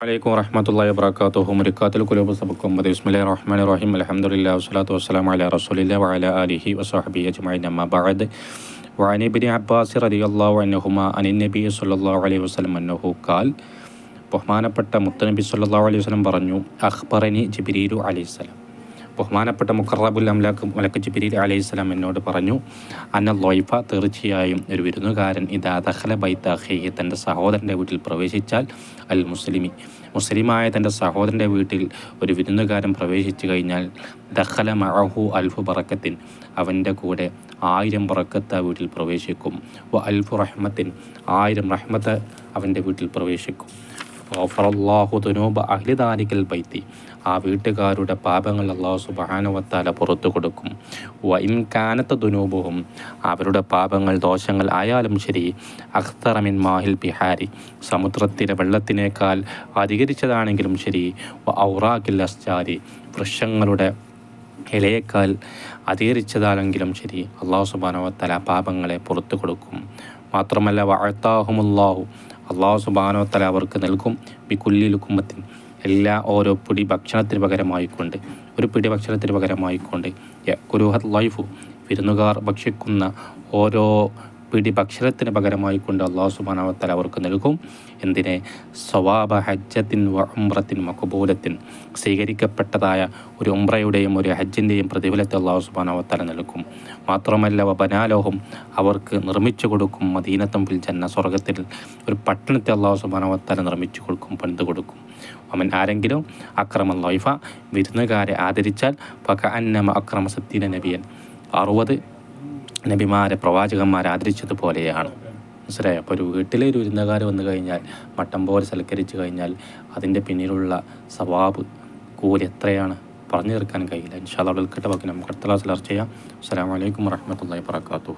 عليكم ورحمة الله وبركاته مركات القلوب سبقكم بسم الله الرحمن الرحيم الحمد لله والصلاة والسلام على رسول الله وعلى آله وصحبه أجمعين أما بعد وعن ابن عباس رضي الله عنهما عن النبي صلى الله عليه وسلم أنه قال ബഹുമാനപ്പെട്ട മുത്തനബി സല്ലല്ലാഹു അലൈഹി വസല്ലം പറഞ്ഞു അഖ്ബറനി ജിബ്രീലു അലൈഹിസ്സലാം ബഹുമാനപ്പെട്ട മുഖറബുൽ അംലാഖ് മലക്ക് ജിബിരി അലൈഹി സ്വലാം എന്നോട് പറഞ്ഞു അന്ന ലോയ്ഫ തീർച്ചയായും ഒരു വിരുന്നുകാരൻ ഇതാ ദഹല ബൈത്താഹി തന്റെ സഹോദരന്റെ വീട്ടിൽ പ്രവേശിച്ചാൽ അൽ മുസ്ലിമി. മുസ്ലിമായ തന്റെ സഹോദരന്റെ വീട്ടിൽ ഒരു വിരുന്നുകാരൻ പ്രവേശിച്ചു കഴിഞ്ഞാൽ ദഹല മഹു അൽഫു ബറക്കത്തിൻ അവന്റെ കൂടെ ആയിരം ബറക്കത്ത് ആ വീട്ടിൽ പ്രവേശിക്കും. വ അൽഫു റഹ്മത്തിൻ ആയിരം റഹ്മത്ത് അവന്റെ വീട്ടിൽ പ്രവേശിക്കും. ഗഫറല്ലാഹു ദുനൂബ് അഹ്ലി ബൈത്തി. ആ വീട്ടുകാരുടെ പാപങ്ങൾ അള്ളാഹു സുബാനുവത്താല പുറത്തു കൊടുക്കും. വ ഇൻ കാനത്ത ദുനൂബുഹും അവരുടെ പാപങ്ങൾ ദോഷങ്ങൾ ആയാലും ശരി അഖ്തറമിൻ മാഹിൽ ബിഹാരി സമുദ്രത്തിലെ വെള്ളത്തിനേക്കാൾ അധികരിച്ചതാണെങ്കിലും ശരി വ ഔറാഖിൽ അസ്ചാരി വൃക്ഷങ്ങളുടെ ഇലയേക്കാൾ അധികരിച്ചതാണെങ്കിലും ശരി അള്ളാഹു സുബാനവത്താല പാപങ്ങളെ പുറത്തു കൊടുക്കും. മാത്രമല്ല വാഴ്ത്താഹുമുല്ലാഹു അള്ളാഹു സുബാനോത്തല അവർക്ക് നൽകും. ബി ലുക്കുമത്തിൻ എല്ലാ ഓരോ പിടി ഭക്ഷണത്തിന് പകരമായിക്കൊണ്ട്. ഒരു പിടി ഭക്ഷണത്തിന് പകരമായിക്കൊണ്ട്. കുരുഹത് ലൈഫു. വിരുന്നുകാർ ഭക്ഷിക്കുന്ന ഓരോ പിടി ഭക്ഷണത്തിന് പകരമായി കൊണ്ട് അള്ളാഹു സുബാനവത്തല അവർക്ക് നൽകും. എന്തിനെ? സ്വവാബ ഹജ്ജത്തിൻ ഉംറത്തിൻ മക്കുബൂലത്തിൻ സ്വീകരിക്കപ്പെട്ടതായ ഒരു ഉംറയുടെയും ഒരു ഹജ്ജിന്റെയും പ്രതിഫലത്തെ അള്ളാഹു സുബാനവത്തല നൽകും. മാത്രമല്ല വബനാലോഹം അവർക്ക് നിർമ്മിച്ചു കൊടുക്കും. മദീനത്തമ്പിൽ ജന്ന സ്വർഗത്തിൽ ഒരു പട്ടണത്തെ അള്ളാഹു സുബാനവത്തല നിർമ്മിച്ചു കൊടുക്കും പണിത് കൊടുക്കും. അവൻ ആരെങ്കിലും അക്രമ ലൈഫ വിരുന്നുകാരെ ആദരിച്ചാൽ പക അന്നമ അക്രമ സത്തീന നബിയൻ. അറുപത് നബിമാരെ പ്രവാചകന്മാരെ ആദരിച്ചതുപോലെയാണ്. മനസ്സിലായോ? അപ്പോൾ ഒരു വീട്ടിലെ ഒരു വിരുന്നുകാർ വന്നു കഴിഞ്ഞാൽ മട്ടം പോലെ സൽക്കരിച്ചു കഴിഞ്ഞാൽ അതിന്റെ പിന്നിലുള്ള സവാബ് കൂലി എത്രയാണ്? പറഞ്ഞു തീർക്കാൻ കഴിയില്ല. ഇൻഷാ അള്ളാഹ് അവിടെ ബാക്കി നമുക്ക് അടുത്ത ക്ലാസ്സിൽ ചർച്ച ചെയ്യാം. അസ്സാം വലൈക്കും വർഹമത്തല്ലാ വാത്തു